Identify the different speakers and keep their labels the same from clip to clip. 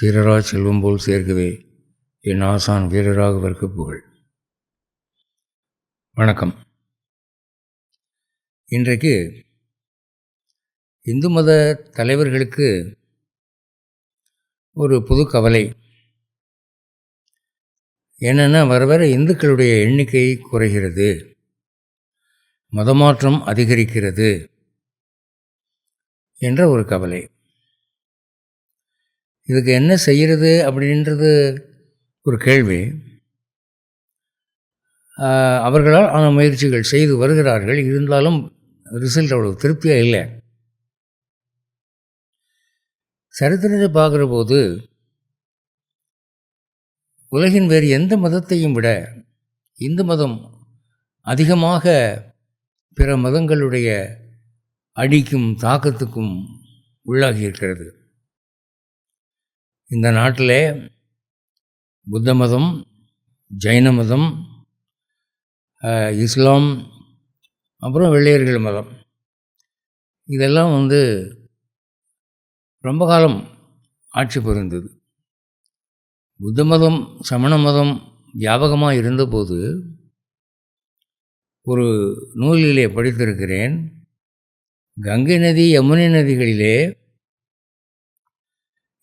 Speaker 1: சீரரா செல்வம் போல் சேர்க்கவே என் ஆசான் வீரராக வர்க்க புகழ். வணக்கம். இன்றைக்கு இந்து மத தலைவர்களுக்கு ஒரு புது கவலை. என்னென்னா வர வர இந்துக்களுடைய எண்ணிக்கை குறைகிறது. மதமாற்றம் அதிகரிக்கிறது என்ற ஒரு கவலை. இதுக்கு என்ன செய்கிறது அப்படின்றது ஒரு கேள்வி. அவர்களால் ஆன முயற்சிகள் செய்து வருகிறார்கள். இருந்தாலும் ரிசல்ட் அவ்வளோ திருப்தியாக இல்லை. சரித்திரத்தை பார்க்குற போது உலகின் வேறு எந்த மதத்தையும் விட இந்து மதம் அதிகமாக பிற மதங்களுடைய அடிக்கும் தாக்கத்துக்கும் உள்ளாகி இருக்கிறது. இந்த நாட்டில் புத்த மதம் ஜைன மதம் இஸ்லாம் அப்புறம் வெள்ளையர்கள் மதம். இதெல்லாம் வந்து ரொம்ப காலம் ஆட்சி புரிந்தது. புத்த மதம் சமண மதம் வியாபகமாக இருந்தபோது ஒரு நூலிலே படித்திருக்கிறேன் கங்கை நதி யமுனை நதிகளிலே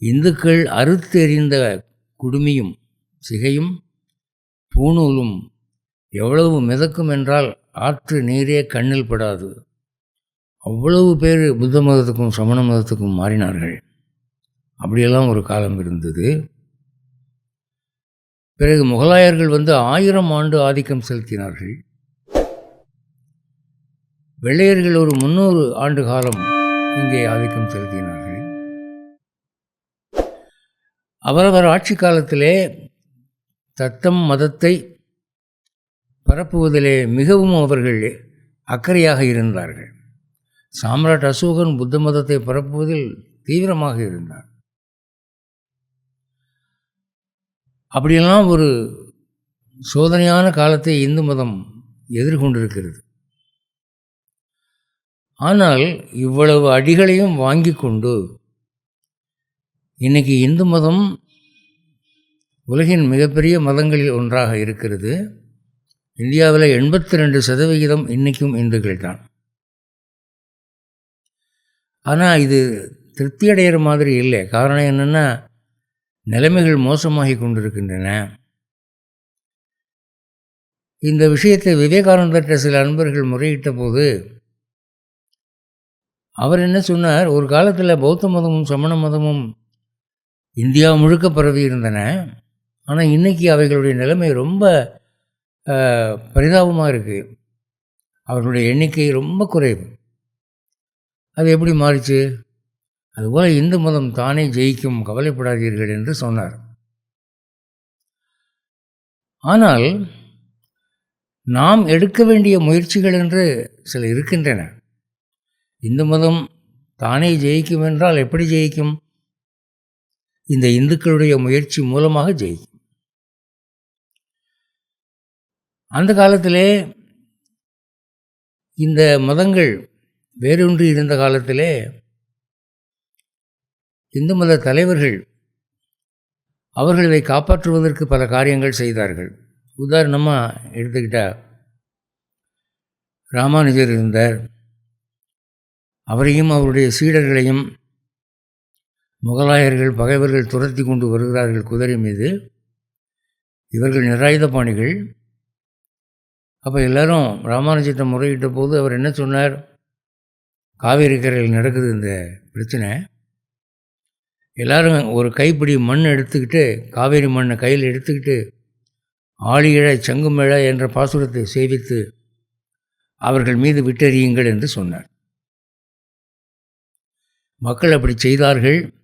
Speaker 1: இந்துக்கள் அறுத்தெறிந்த குடுமியும் சிகையும் பூணூலும் எவ்வளவு மிதக்கும் என்றால் ஆற்று நீரே கண்ணில் படாது. அவ்வளவு பேர் புத்த மதத்துக்கும் சமண மதத்துக்கும் மாறினார்கள். அப்படியெல்லாம் ஒரு காலம் இருந்தது. பிறகு முகலாயர்கள் வந்து ஆயிரம் ஆண்டு ஆதிக்கம் செலுத்தினார்கள். வெள்ளையர்கள் ஒரு முந்நூறு ஆண்டு காலம் இங்கே ஆதிக்கம் செலுத்தினார்கள். அவரவர் ஆட்சி காலத்திலே தத்தம் மதத்தை பரப்புவதிலே மிகவும் அவர்கள் அக்கறையாக இருந்தார்கள். சாம்ராட் அசோகன் புத்த மதத்தை பரப்புவதில் தீவிரமாக இருந்தார். அப்படியெல்லாம் ஒரு சோதனையான காலத்தை இந்து மதம் எதிர்கொண்டிருக்கிறது. ஆனால் இவ்வளவு அடிகளையும் வாங்கி கொண்டு இன்னைக்கு இந்து மதம் உலகின் மிகப்பெரிய மதங்களில் ஒன்றாக இருக்கிறது. இந்தியாவில் எண்பத்தி ரெண்டு சதவிகிதம் இன்றைக்கும் இந்துக்கள் தான் ஆனால் இது திருப்தி அடைகிற மாதிரி இல்லை. காரணம் என்னென்னா நிலைமைகள் மோசமாகி கொண்டிருக்கின்றன. இந்த விஷயத்தை விவேகானந்தர்கிட்ட சில அன்பர்கள் முறையிட்ட போது அவர் என்ன சொன்னார்? ஒரு காலத்தில் பௌத்த மதமும் சமண மதமும் இந்தியா முழுக்க பரவி இருந்தன. ஆனால் இன்றைக்கி அவைகளுடைய நிலைமை ரொம்ப பரிதாபமாக இருக்குது அவர்களுடைய எண்ணிக்கை ரொம்ப குறைவு. அது எப்படி மாறிச்சு? அதுபோல் இந்து மதம் தானே ஜெயிக்கும் கவலைப்படாதீர்கள் என்று சொன்னார். ஆனால் நாம் எடுக்க வேண்டிய முயற்சிகள் என்று சில இருக்கின்றன. இந்து மதம் தானே ஜெயிக்கும் என்றால் எப்படி ஜெயிக்கும்? இந்த இந்துக்களுடைய முயற்சி மூலமாக ஜெயிக்கும். அந்த காலத்திலே இந்த மதங்கள் வேறொன்று இருந்த காலத்திலே இந்து மத தலைவர்கள் அவர்கள் இதை காப்பாற்றுவதற்கு பல காரியங்கள் செய்தார்கள். உதாரணமாக எடுத்துக்கிட்டால் ராமானுஜர் இருந்தார். அவரையும் அவருடைய சீடர்களையும் முகலாயர்கள் பகைவர்கள் துரத்தி கொண்டு வருகிறார்கள் குதிரை மீது. இவர்கள் நிராயுத பாணிகள். அப்போ எல்லோரும் ராமானுஜத்தை முறையிட்ட போது அவர் என்ன சொன்னார்? காவேரி கரையில் நடக்குது இந்த பிரச்சனை. எல்லோரும் ஒரு கைப்பிடி மண் எடுத்துக்கிட்டு காவேரி மண்ணை கையில் எடுத்துக்கிட்டு ஆழியிழ சங்குமிழ என்ற பாசுரத்தை சேவித்து அவர்கள் மீது விட்டெறியுங்கள் என்று சொன்னார். மக்கள் அப்படி செய்தார்கள்.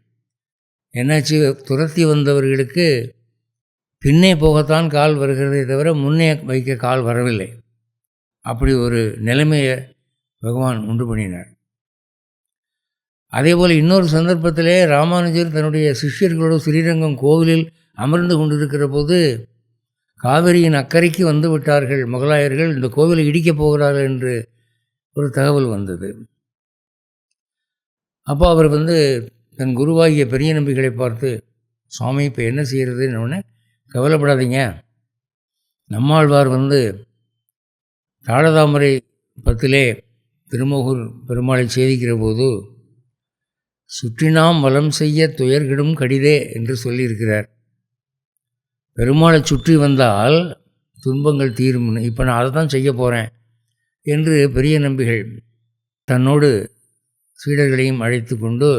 Speaker 1: என்னாச்சு? துரத்தி வந்தவர்களுக்கு பின்னே போகத்தான் கால் வருகிறதே தவிர முன்னே வைக்க கால் வரவில்லை. அப்படி ஒரு நிலைமையை பகவான் உண்டு பண்ணினார். அதேபோல் இன்னொரு சந்தர்ப்பத்திலே ராமானுஜர் தன்னுடைய சிஷ்யர்களோடு ஸ்ரீரங்கம் கோவிலில் அமர்ந்து கொண்டிருக்கிற போது காவிரியின் அக்கறைக்கு வந்து விட்டார்கள். முகலாயர்கள் இந்த கோவிலை இடிக்கப் போகிறார்கள் என்று ஒரு தகவல் வந்தது. அப்போ அவர் வந்து தன் குருவாகிய பெரிய நம்பிகளை பார்த்து சுவாமி இப்போ என்ன செய்கிறதுன்னு உடனே கவலைப்படாதீங்க. நம்மாழ்வார் வந்து தாளதாமரை பத்திலே திருமோகூர் பெருமாளை சேதிக்கிற போது சுற்றினாம் வலம் செய்ய துயர்கிடும் கடிதே என்று சொல்லியிருக்கிறார். பெருமாளை சுற்றி வந்தால் துன்பங்கள் தீரும்னு இப்போ நான் அதை தான் செய்ய போகிறேன் என்று பெரிய நம்பிகள் தன்னோடு சீடர்களையும் அழைத்து கொண்டு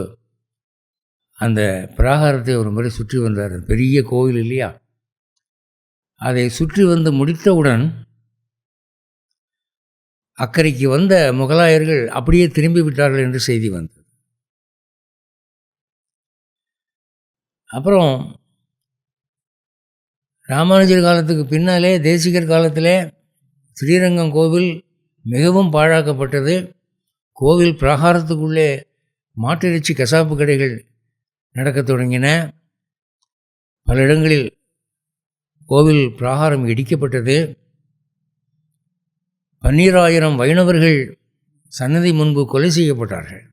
Speaker 1: அந்த பிராகாரத்தை ஒரு முறை சுற்றி வந்தார். பெரிய கோவில் இல்லையா? அதை சுற்றி வந்து முடித்தவுடன் அக்கறைக்கு வந்த முகலாயர்கள் அப்படியே திரும்பி விட்டார்கள் என்று செய்தி வந்தது. அப்புறம் ராமானுஜர் காலத்துக்கு பின்னாலே தேசிகர் காலத்திலே ஸ்ரீரங்கம் கோவில் மிகவும் பாழாக்கப்பட்டது. கோவில் பிராகாரத்துக்குள்ளே மாட்டிறைச்சி கசாப்பு கடைகள் நடக்கத் தொடங்கின. பல இடங்களில் கோவில் பிராகாரம் இடிக்கப்பட்டது. பன்னீராயிரம் வைணவர்கள் சன்னதி முன்பு கொலை செய்யப்பட்டார்கள்.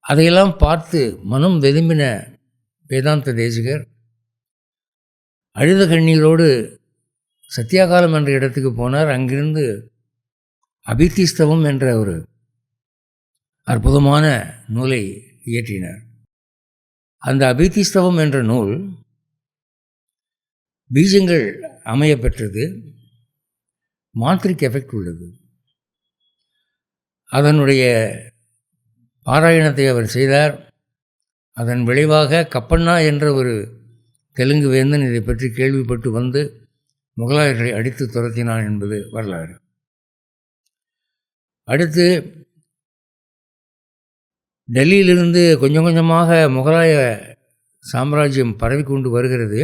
Speaker 1: அதையெல்லாம் பார்த்து மனம் வெதும்பின வேதாந்த தேசிகர் அழுத கண்ணீரோடு சத்தியாகாலம் என்ற இடத்துக்கு போனார். அங்கிருந்து அபித்திஸ்தவம் என்ற ஒரு அற்புதமான நூலை இயற்றினார். அந்த அபிதிஸ்தவம் என்ற நூல் பீஜங்கள் அமைய பெற்றது மாந்திரிக் எஃபெக்ட் உள்ளது. அதனுடைய பாராயணத்தை அவர் செய்தார். அதன் விளைவாக கப்பண்ணா என்ற ஒரு தெலுங்கு வேந்தன் இதை பற்றி கேள்விப்பட்டு வந்து முகலாயர்களை அடித்து துரத்தினான் என்பது வரலாறு. அடுத்து டெல்லியிலிருந்து கொஞ்சம் கொஞ்சமாக முகலாய சாம்ராஜ்யம் பரவி கொண்டு வருகிறது.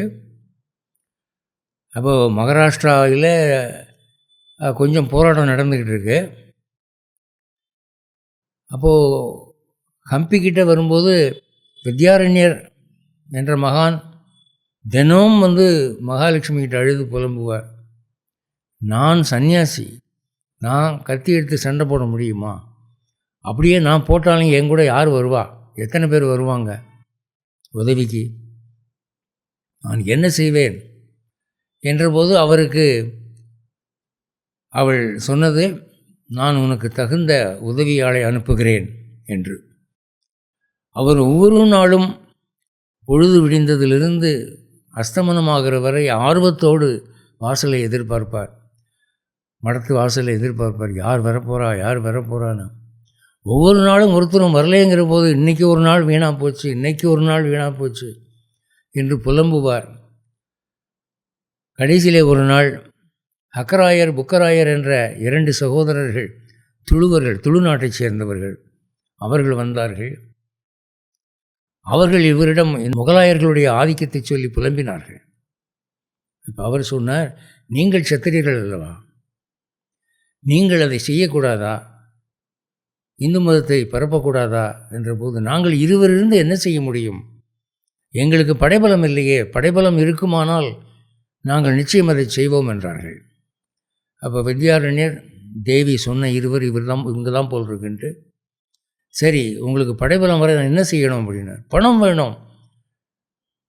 Speaker 1: அப்போது மகாராஷ்டிராவில் கொஞ்சம் போராட்டம் நடந்துக்கிட்டு இருக்கு. அப்போது ஹம்பிக்கிட்ட வரும்போது வித்யாரண்யர் என்ற மகான் தினமும் வந்து மகாலட்சுமி கிட்ட அழுது புலம்புவார். நான் சன்னியாசி நான் கத்தி எடுத்து சண்டை போட முடியுமா? அப்படியே நான் போட்டாலும் என் கூட யார் வருவா? எத்தனை பேர் வருவாங்க? உதவிக்கு. நான் என்ன செய்வேன்? என்றபோது அவருக்கு அவள் சொன்னது நான் உனக்கு தகுந்த உதவியாளை அனுப்புகிறேன் என்று. அவர் ஒவ்வொரு நாளும் பொழுது விடிந்ததிலிருந்து அஸ்தமனமாகிற வரை ஆர்வத்தோடு வாசலை எதிர்பார்ப்பார். மடத்து வாசலை எதிர்பார்ப்பார். யார் வரப்போகிறா யார் வரப்போகிறான்னு ஒவ்வொரு நாளும் ஒருத்தரும் வரலைங்கிற போது இன்றைக்கி ஒரு நாள் வீணாக போச்சு இன்றைக்கி ஒரு நாள் வீணாக போச்சு என்று புலம்புவார். கடைசியிலே ஒரு நாள் அக்கராயர் புக்கராயர் என்ற இரண்டு சகோதரர்கள் துளுவர்கள் துளுநாட்டைச் சேர்ந்தவர்கள் அவர்கள் வந்தார்கள். அவர்கள் இவரிடம் முகலாயர்களுடைய ஆதிக்கத்தை சொல்லி புலம்பினார்கள். இப்போ அவர் சொன்னார் நீங்கள் சத்திரியர்கள் அல்லவா? நீங்கள் அதை செய்யக்கூடாதா? இந்து மதத்தை பரப்பக்கூடாதா என்றபோது நாங்கள் நாங்கள் இருவரிருந்து என்ன செய்ய முடியும்? எங்களுக்கு படைபலம் இல்லையே படைபலம் இருக்குமானால் நாங்கள் நிச்சயம் அதை செய்வோம் என்றார்கள். அப்போ வித்யாரண்யர் தேவி சொன்ன இருவர் இவர் தான் இவங்க தான் போல் இருக்குன்ட்டு சரி உங்களுக்கு படைபலம் வர என்ன செய்யணும் அப்படின்னார். பணம் வேணும்.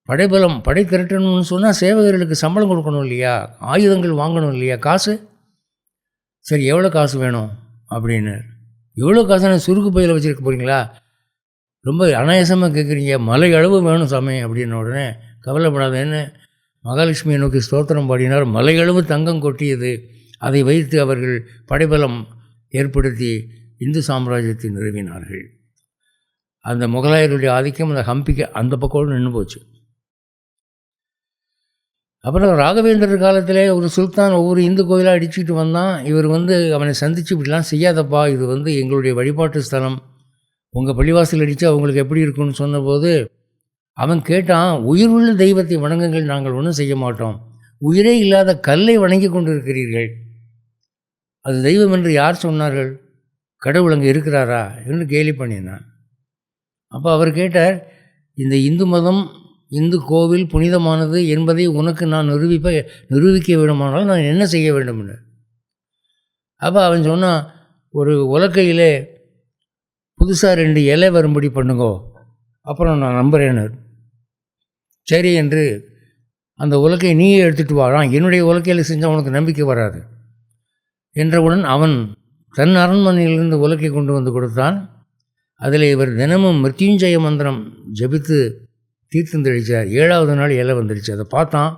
Speaker 1: படைபலம் படை திரட்டணும்னு சொன்னால் சேவகர்களுக்கு சம்பளம் கொடுக்கணும் இல்லையா? ஆயுதங்கள் வாங்கணும் இல்லையா? காசு? சரி எவ்வளோ காசு வேணும்? அப்படின்னார். எவ்வளோ காசு நான் சுருக்கு பையில் வச்சுருக்க போகிறீங்களா ரொம்ப அனாயாசமாக கேட்குறீங்க மலை அளவு வேணும் சாமி அப்படின்ன உடனே கவலைப்படாதேன்னு மகாலட்சுமியை நோக்கி ஸ்தோத்திரம் பாடினார். மலையளவு தங்கம் கொட்டியது. அதை வைத்து அவர்கள் படைபலம் ஏற்படுத்தி இந்து சாம்ராஜ்யத்தை நிறுவினார்கள். அந்த முகலாயர்களுடைய ஆதிக்கம் அந்த ஹம்பிக்கு அந்த பக்கம் நின்று போச்சு. அப்புறம் ராகவேந்திரர் காலத்திலே ஒரு சுல்தான் ஒவ்வொரு இந்து கோயிலாக அடிச்சுட்டு வந்தான். இவர் வந்து அவனை சந்தித்து இப்படிலாம் செய்யாதப்பா இது வந்து எங்களுடைய வழிபாட்டு ஸ்தலம். உங்கள் பள்ளிவாசல் அடித்து அவங்களுக்கு எப்படி இருக்குன்னு சொன்னபோது அவன் கேட்டான் உயிர் உள்ள தெய்வத்தை வணங்குங்கள் நாங்கள் ஒன்றும் செய்ய மாட்டோம். உயிரே இல்லாத கல்லை வணங்கி கொண்டு இருக்கிறீர்கள் அது தெய்வம் என்று யார் சொன்னார்கள்? கடவுள் அங்கே இருக்கிறாரா? என்று கேலி பண்ணினான். அப்போ அவர் கேட்டார் இந்த இந்து மதம் இந்து கோவில் புனிதமானது என்பதை உனக்கு நான் நிரூபிப்ப நிரூபிக்க வேண்டுமானால் நான் என்ன செய்ய வேண்டும் என்று அப்போ அவன் சொன்னான் ஒரு உலக்கையிலே புதுசாக ரெண்டு இலை வரும்படி பண்ணுங்கோ. அப்புறம் நான் நம்புகிறேன்னு சரி என்று அந்த உலக்கை நீயே எடுத்துகிட்டு வாழாம் என்னுடைய உலக்கையில் செஞ்சால் உனக்கு நம்பிக்கை வராது என்றவுடன் அவன் தன் அரண்மனையிலிருந்து உலக்கை கொண்டு வந்து கொடுத்தான். அதில் இவர் தினமும் மிருத்யுஞ்சய மந்திரம் ஜபித்து தீர்த்தம் தெளித்தார் ஏழாவது நாள் இலை வந்துடுச்சு அதை பார்த்தான்.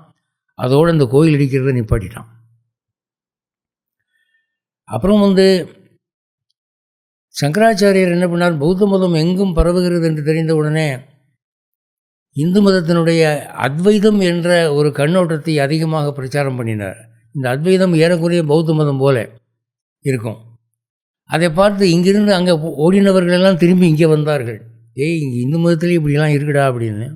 Speaker 1: அதோடு அந்த கோயில் இடிக்கிறத நிப்பாட்டிட்டான். அப்புறம் வந்து சங்கராச்சாரியர் என்ன பண்ணார்? பௌத்த மதம் எங்கும் பரவுகிறது என்று தெரிந்த உடனே இந்து மதத்தினுடைய அத்வைதம் என்ற ஒரு கண்ணோட்டத்தை அதிகமாக பிரச்சாரம் பண்ணினார். இந்த அத்வைதம் ஏறக்குறைய பௌத்த மதம் போல இருக்கும். அதை பார்த்து இங்கிருந்து அங்கே ஓடினவர்கள் எல்லாம் திரும்பி இங்கே வந்தார்கள். ஏய் இங்கே இந்து மதத்துலேயே இப்படிலாம் இருக்குடா அப்படின்னு.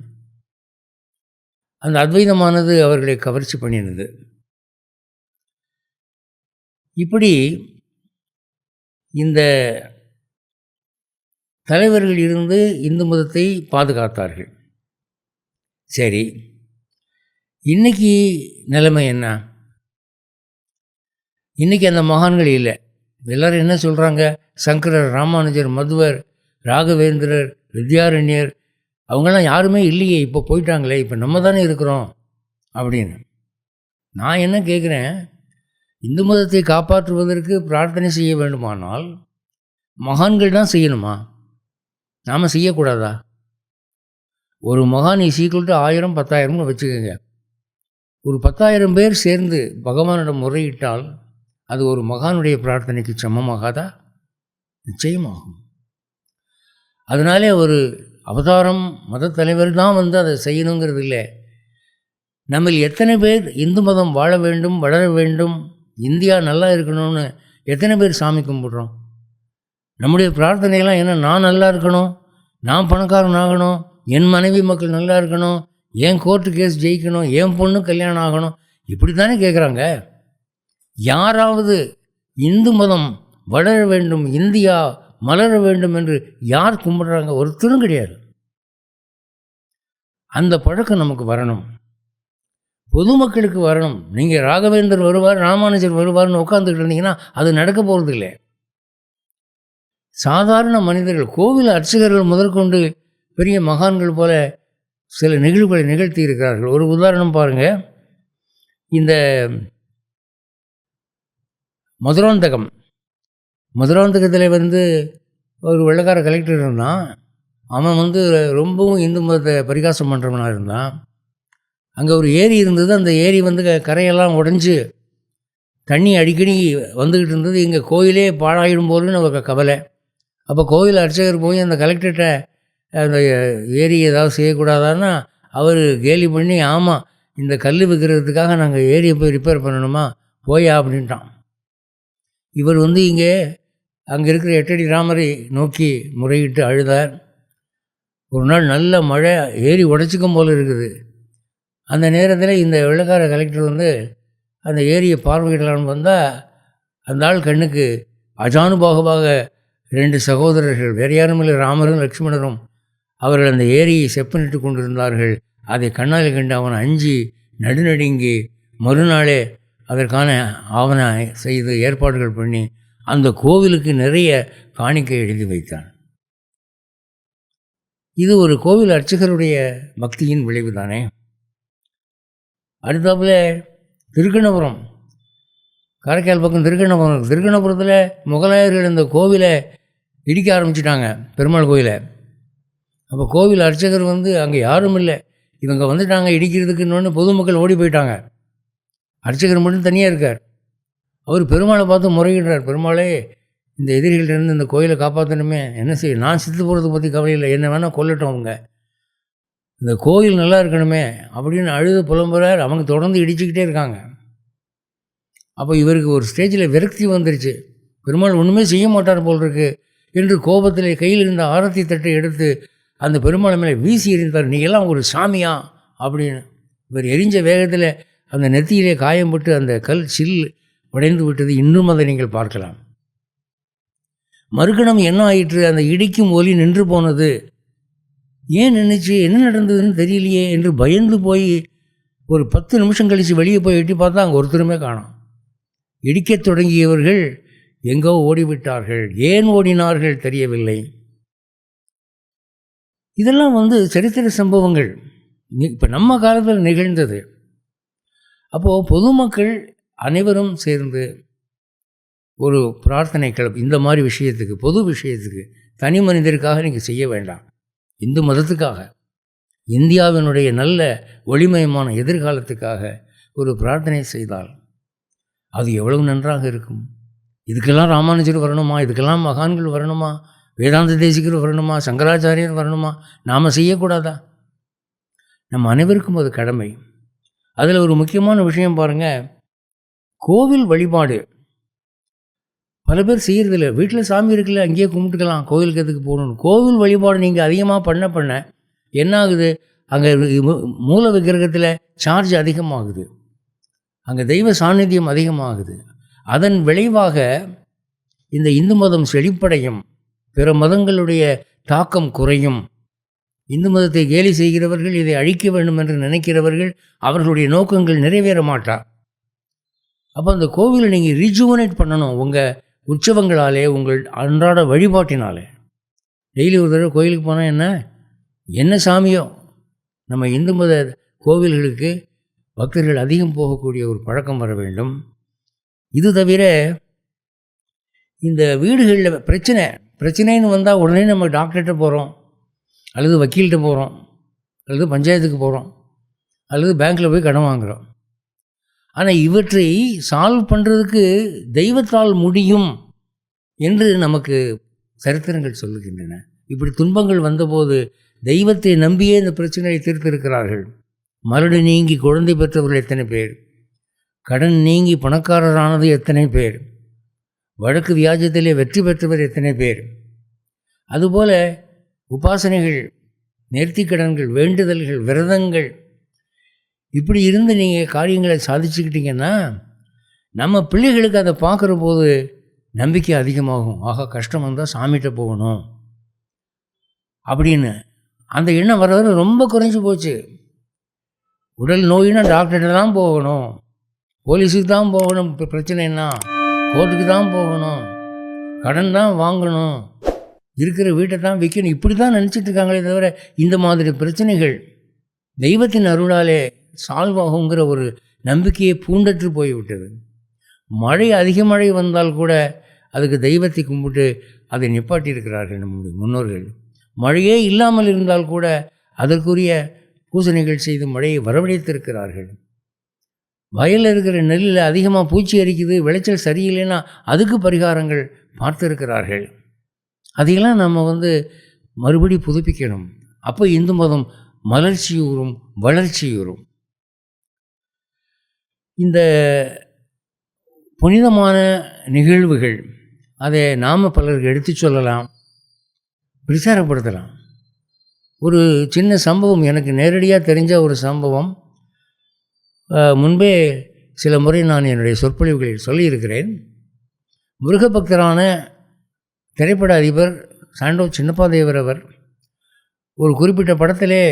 Speaker 1: அந்த அத்வைதமானது அவர்களை கவர்ச்சி பண்ணியிருந்தது. இப்படி இந்த தலைவர்கள் இருந்து இந்து மதத்தை பாதுகாத்தார்கள். சரி இன்றைக்கி நிலைமை என்ன? இன்றைக்கி அந்த மகான்கள் இல்லை. எல்லோரும் என்ன சொல்கிறாங்க சங்கரர் ராமானுஜர் மதுவர் ராகவேந்திரர் வித்யாரண்யர் அவங்கெல்லாம் யாருமே இல்லையே இப்போ போயிட்டாங்களே இப்போ நம்ம தானே இருக்கிறோம் அப்படின்னு. நான் என்ன கேட்குறேன் இந்து மதத்தை காப்பாற்றுவதற்கு பிரார்த்தனை செய்ய வேண்டுமானால் மகான்கள் தான் செய்யணுமா? நாம் செய்யக்கூடாதா? ஒரு மகான் இஸ் ஈக்குவல் டு ஆயிரம் பத்தாயிரம்னு வச்சுக்கோங்க. ஒரு பத்தாயிரம் பேர் சேர்ந்து பகவானிடம் முறையிட்டால் அது ஒரு மகானுடைய பிரார்த்தனைக்கு சமமாகாதா? நிச்சயமாகும். அதனாலே ஒரு அவதாரம் மத தலைவர் தான் வந்து அதை செய்யணுங்கிறது இல்லை. நம்ம எத்தனை பேர் இந்து மதம் வாழ வேண்டும் வளர வேண்டும் இந்தியா நல்லா இருக்கணும்னு எத்தனை பேர் சாமி கும்பிட்றோம்? நம்முடைய பிரார்த்தனையெல்லாம் என்ன நான் நல்லா இருக்கணும் நான் பணக்காரன் ஆகணும் என் மனைவி மக்கள் நல்லா இருக்கணும் என் கோர்ட்டு கேஸ் ஜெயிக்கணும் என் பொண்ணு கல்யாணம் ஆகணும் இப்படி தானே கேட்குறாங்க யாராவது இந்து மதம் வளர வேண்டும் இந்தியா மலர வேண்டும் என்று யார் கும்பிட்றாங்க? ஒருத்தரும் கிடையாது அந்த பழக்கம் நமக்கு வரணும். பொதுமக்களுக்கு வரணும். நீங்கள் ராகவேந்தர் வருவார் ராமானுஜர் வருவார்னு உட்காந்துக்கிட்டு இருந்தீங்கன்னா அது நடக்க போகிறது இல்லை சாதாரண மனிதர்கள் கோவில் அர்ச்சகர்கள் முதற்கொண்டு பெரிய மகான்கள் போல சில நிகழ்வுகளை நிகழ்த்தி இருக்கிறார்கள். ஒரு உதாரணம் பாருங்கள் இந்த மதுராந்தகம். மதுராந்தகத்தில் வந்து ஒரு வெள்ளக்கார கலெக்டர் இருந்தான். அவன் வந்து ரொம்பவும் இந்து மதத்தை பரிகாசம் பண்ணுறவனாக இருந்தான். அங்கே ஒரு ஏரி இருந்தது. அந்த ஏரி வந்து கரையெல்லாம் உடஞ்சி தண்ணி அடிக்கடி வந்துக்கிட்டு இருந்தது. இங்கே கோயிலே பாழாயிடும் போதுன்னு நமக்கு கவலை. அப்போ கோயில் அர்ச்சகர் போய் அந்த கலெக்டர்கிட்ட அந்த ஏரி ஏதாவது செய்யக்கூடாதான்னா அவர் கேலி பண்ணி ஆமாம் இந்த கல் விற்கிறதுக்காக நாங்கள் ஏரியை போய் ரிப்பேர் பண்ணணுமா? போயா அப்படின்ட்டான். இவர் வந்து இங்கே அங்கே இருக்கிற எட்டடி ராமரை நோக்கி முறையிட்டு அழுதார். ஒரு நாள் நல்ல மழை ஏறி உடச்சிக்கும் போல் இருக்குது. அந்த நேரத்தில் இந்த வெள்ளக்கார கலெக்டர் வந்து அந்த ஏரியை பார்வையிடலான்னு வந்தால் அந்த ஆள் கண்ணுக்கு அஜானுபாகமாக ரெண்டு சகோதரர்கள் வேறு யாரும் இல்லை ராமரும் லக்ஷ்மணரும் அவர்கள் அந்த ஏரியை செப்பனிட்டு கொண்டிருந்தார்கள். அதை கண்ணால் கண்டு அவன் அஞ்சு நடுநடுங்கி மறுநாளே அதற்கான ஆவண செய்து ஏற்பாடுகள் பண்ணி அந்த கோவிலுக்கு நிறைய காணிக்கை எழுதி வைத்தான். இது ஒரு கோவில் அர்ச்சகருடைய பக்தியின் விளைவு தானே? அடுத்தாப்புல திருக்கணபுரம் காரைக்கால் பக்கம் திருக்கணபுரம் திருக்கணபுரத்தில் முகலாயர்கள் இந்த கோவிலை இடிக்க ஆரம்பிச்சிட்டாங்க பெருமாள் கோயிலை. அப்போ கோவில் அர்ச்சகர் வந்து அங்கே யாரும் இல்லை. இவங்க வந்துட்டாங்க இடிக்கிறதுக்குன்னு பொதுமக்கள் ஓடி போயிட்டாங்க. அர்ச்சகர் மட்டும் தனியாக இருக்கார். அவர் பெருமாளை பார்த்து முறையிடுறார் பெருமாளே இந்த எதிரிகள்டேருந்து இந்த கோயிலை காப்பாற்றணுமே என்ன செய்ய நான் சித்து போகிறத பற்றி கவலை இல்லை. என்ன வேணால் கொல்லட்டும் அவங்க. இந்த கோயில் நல்லா இருக்கணுமே அப்படின்னு அழுது புலம்புறார். அவங்க தொடர்ந்து இடிச்சுக்கிட்டே இருக்காங்க. அப்போ இவருக்கு ஒரு ஸ்டேஜில் விரக்தி வந்துருச்சு. பெருமாள் ஒன்றுமே செய்ய மாட்டார் போல் இருக்கு என்று கோபத்தில் கையில் இருந்த ஆரத்தி தட்டை எடுத்து அந்த பெருமாள் மேலே வீசி எறிந்தார். நீங்கள்லாம் ஒரு சாமியா? அப்படின்னு இவர் எரிஞ்ச வேகத்தில் அந்த நெத்தியிலே காயம்பட்டு அந்த கல் சில் உடைந்து விட்டது. இன்னும் அதை நீங்கள் பார்க்கலாம். மறுகணம் என்ன ஆயிற்று? அந்த இடிக்கும் ஒலி நின்று போனது. ஏன் நின்றுச்சு என்ன நடந்ததுன்னு தெரியலையே என்று பயந்து போய் ஒரு பத்து நிமிஷம் கழித்து வெளியே போய் எட்டி பார்த்தா அங்கே ஒருத்தருமே காணும். இடிக்கத் தொடங்கியவர்கள் எங்கோ ஓடிவிட்டார்கள். ஏன் ஓடினார்கள் தெரியவில்லை. இதெல்லாம் வந்து சரித்திர சம்பவங்கள். இப்போ நம்ம காலத்தில் நிகழ்ந்தது. அப்போது பொதுமக்கள் அனைவரும் சேர்ந்து ஒரு பிரார்த்தனை கிளப் இந்த மாதிரி விஷயத்துக்கு பொது விஷயத்துக்கு தனி மனிதருக்காக நீங்கள் செய்ய வேண்டாம். இந்து மதத்துக்காக. இந்தியாவினுடைய நல்ல ஒளிமயமான எதிர்காலத்துக்காக ஒரு பிரார்த்தனை செய்தால் அது எவ்வளவு நன்றாக இருக்கும்? இதுக்கெல்லாம் ராமானுஜர் வரணுமா? இதுக்கெல்லாம் மகான்கள் வரணுமா? வேதாந்த தேசிகர் வரணுமா? சங்கராச்சாரியர் வரணுமா? நாம் செய்யக்கூடாதா? நம்ம அனைவருக்கும் அது கடமை. அதில் ஒரு முக்கியமான விஷயம் பாருங்கள் கோவில் வழிபாடு. பல பேர் செய்கிறதில்ல வீட்டில் சாமி இருக்குல்ல அங்கேயே கும்பிட்டுக்கலாம் கோவிலுக்கு எதுக்கு போகணும் கோவில் வழிபாடு நீங்கள் அதிகமாக பண்ண பண்ண என்ன ஆகுது அங்கே மூல விக்கிரகத்தில் சார்ஜ் அதிகமாகுது. அங்கே தெய்வ சாநித்தியம் அதிகமாகுது. அதன் விளைவாக இந்த இந்து மதம் செழிப்படையும். பிற மதங்களுடைய தாக்கம் குறையும். இந்து மதத்தை கேலி செய்கிறவர்கள் இதை அழிக்க வேண்டும் என்று நினைக்கிறவர்கள் அவர்களுடைய நோக்கங்கள் நிறைவேற மாட்டார் அப்போ அந்த கோவிலை நீங்கள் ரிஜுவனேட் பண்ணணும் உங்கள் உற்சவங்களாலே உங்கள் அன்றாட வழிபாட்டினாலே. டெய்லி ஒரு தடவை கோயிலுக்கு போனால் என்ன? என்ன சாமியோ? நம்ம இந்து மத கோவில்களுக்கு பக்தர்கள் அதிகம் போகக்கூடிய ஒரு பழக்கம் வர வேண்டும். இது தவிர இந்த வீடுகளில் பிரச்சனை பிரச்சனைன்னு வந்தால் உடனே நம்ம டாக்டர்கிட்ட போகிறோம் அல்லது வக்கீல்கிட்ட போகிறோம் அல்லது பஞ்சாயத்துக்கு போகிறோம் அல்லது பேங்க்கில் போய் கடன் வாங்குகிறோம் ஆனால் இவற்றை சால்வ் பண்ணுறதுக்கு தெய்வத்தால் முடியும் என்று நமக்கு சரித்திரங்கள் சொல்லுகின்றன. இப்படி துன்பங்கள் வந்தபோது தெய்வத்தை நம்பியே இந்த பிரச்சனையை தீர்த்திருக்கிறார்கள். மறுடு நீங்கி குழந்தை பெற்றவர்கள் எத்தனை பேர்? கடன் நீங்கி பணக்காரரானது எத்தனை பேர்? வழக்கு வியாஜத்திலே வெற்றி பெற்றவர் எத்தனை பேர்? அதுபோல் உபாசனைகள் நேர்த்திக்கடன்கள் வேண்டுதல்கள் விரதங்கள் இப்படி இருந்து நீங்கள் காரியங்களை சாதிச்சுக்கிட்டீங்கன்னா நம்ம பிள்ளைகளுக்கு அதை பார்க்குற போது நம்பிக்கை அதிகமாகும். ஆகா கஷ்டம் வந்தால் சாமிகிட்ட போகணும். அப்படின்னு. அந்த எண்ணம் வர வர ரொம்ப குறைஞ்சி போச்சு. உடல் நோயினா டாக்டர்கிட்ட தான் போகணும். போலீஸுக்கு தான் போகணும். இப்போ பிரச்சனைனா கோர்ட்டுக்கு தான் போகணும். கடன் தான் வாங்கணும். இருக்கிற வீட்டை தான் விற்கணும் இப்படி தான் நினச்சிட்டு இருக்காங்களே தவிர இந்த மாதிரி பிரச்சனைகள் தெய்வத்தின் அருளாலே சால்வ் ஆகுங்கிற ஒரு நம்பிக்கையை பூண்டற்று போய்விட்டது. மழை அதிக மழை வந்தால் கூட அதுக்கு தெய்வத்தை கும்பிட்டு அதை நிப்பாட்டியிருக்கிறார்கள் நம்முடைய முன்னோர்கள். மழையே இல்லாமல் இருந்தால் கூட அதற்குரிய பூசணைகள் செய்து மழையை வரவழைத்திருக்கிறார்கள். வயலில் இருக்கிற நெல்லில் அதிகமாக பூச்சி அரிக்குது விளைச்சல் சரியில்லைன்னா அதுக்கு பரிகாரங்கள் பார்த்துருக்கிறார்கள். அதையெல்லாம் நம்ம வந்து மறுபடி புதுப்பிக்கணும். அப்போ இந்து மதம் மலர்ச்சியூறும் வளர்ச்சியூறும். இந்த புனிதமான நிகழ்வுகள் அதை நாம் பலருக்கு எடுத்து சொல்லலாம் பிரச்சாரப்படுத்தலாம். ஒரு சின்ன சம்பவம் எனக்கு நேரடியாக தெரிஞ்ச ஒரு சம்பவம். முன்பே சில முறை நான் என்னுடைய சொற்பொழிவுகளில் சொல்லியிருக்கிறேன். முருகபக்தரான திரைப்பட அதிபர் சாண்டோ சின்னப்பாதேவர் அவர் ஒரு குறிப்பிட்ட படத்திலே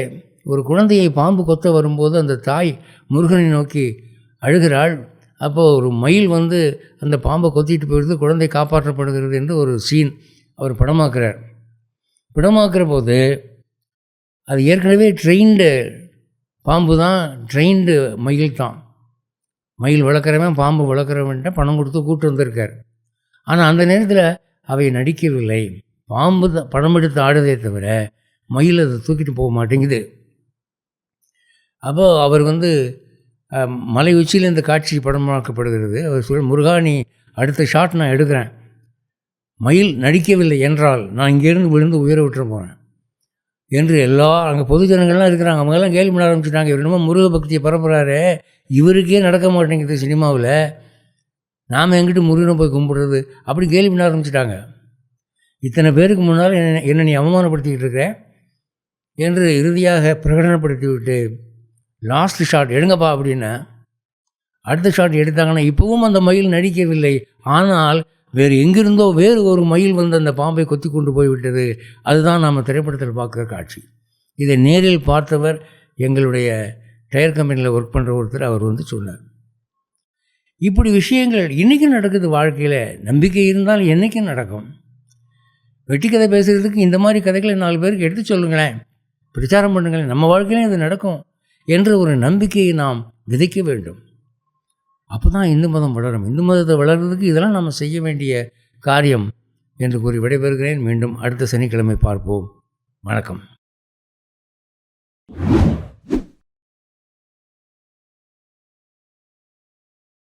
Speaker 1: ஒரு குழந்தையை பாம்பு கொத்த வரும்போது அந்த தாய் முருகனை நோக்கி அழுகிறாள். அப்போது ஒரு மயில் வந்து அந்த பாம்பை கொத்திட்டு போயிடுது குழந்தை காப்பாற்றப்படுகிறது என்று ஒரு சீன் அவர் படமாக்குறார். படமாக்குற போது அது ஏற்கனவே ட்ரெயின்டு பாம்பு தான் ட்ரெயின்டு மயில் தான். மயில் வளர்க்குறவன் பாம்பு வளர்க்குறவன்ட்ட பணம் கொடுத்து கூட்டு வந்திருக்கார். ஆனால் அந்த நேரத்தில் அவை நடிக்கவில்லை. பாம்பு தான் பணம் எடுத்து ஆடுதே தவிர மயில் அதை தூக்கிட்டு போக மாட்டேங்குது. அப்போது அவர் வந்து மலை உச்சியில் இந்த காட்சி படமாக்கப்படுகிறது. அவர் சொல் முருகானி அடுத்த ஷாட் நான் எடுக்கிறேன். மயில் நடிக்கவில்லை என்றால் நான் இங்கேருந்து விழுந்து உயர விட்டுற போகிறேன் என்று எல்லா அங்கே பொது ஜனங்கள்லாம் இருக்கிறாங்க. அவங்கெல்லாம் கேள்வி பண்ண ஆரம்பிச்சிட்டாங்க. இவர் என்னமோ முருக பக்தியை பரப்புகிறாரு இவருக்கே நடக்க மாட்டேங்குது சினிமாவில். நாம் எங்கிட்ட முருகனை போய் கும்பிடுறது? அப்படி கேள்வி பண்ண ஆரம்பிச்சிட்டாங்க. இத்தனை பேருக்கு முன்னால் என்ன என்னை நீ அவமானப்படுத்திக்கிட்டு இருக்கிறேன் என்று இறுதியாக பிரகடனப்படுத்தி விட்டு லாஸ்ட் ஷாட் எடுங்கப்பா அப்படின்னா அடுத்த ஷாட் எடுத்தாங்கன்னா இப்போவும் அந்த மயில் நடிக்கவில்லை. ஆனால் வேறு எங்கிருந்தோ வேறு ஒரு மயில் வந்து அந்த பாம்பை கொத்தி கொண்டு போய்விட்டது. அதுதான் நாம் திரைப்படத்தில் பார்க்குற காட்சி. இதை நேரில் பார்த்தவர் எங்களுடைய டயர் கம்பெனியில் ஒர்க் பண்ணுற ஒருத்தர் அவர் வந்து சொன்னார். இப்படி விஷயங்கள் இன்றைக்கும் நடக்குது வாழ்க்கையில். நம்பிக்கை இருந்தால் என்றைக்கும் நடக்கும்? வெட்டி கதை பேசுகிறதுக்கு இந்த மாதிரி கதைகளை நாலு பேருக்கு எடுத்து சொல்லுங்களேன். பிரச்சாரம் பண்ணுங்களேன். நம்ம வாழ்க்கையிலையும் இது நடக்கும். என்ற ஒரு நம்பிக்கையை நாம் விதைக்க வேண்டும். அப்போ தான் இந்து மதம் வளரும். இந்து மதத்தை வளர்கிறதுக்கு இதெல்லாம் நம்ம செய்ய வேண்டிய காரியம் என்று கூறி விடைபெறுகிறேன். மீண்டும் அடுத்த சனிக்கிழமை பார்ப்போம். வணக்கம்.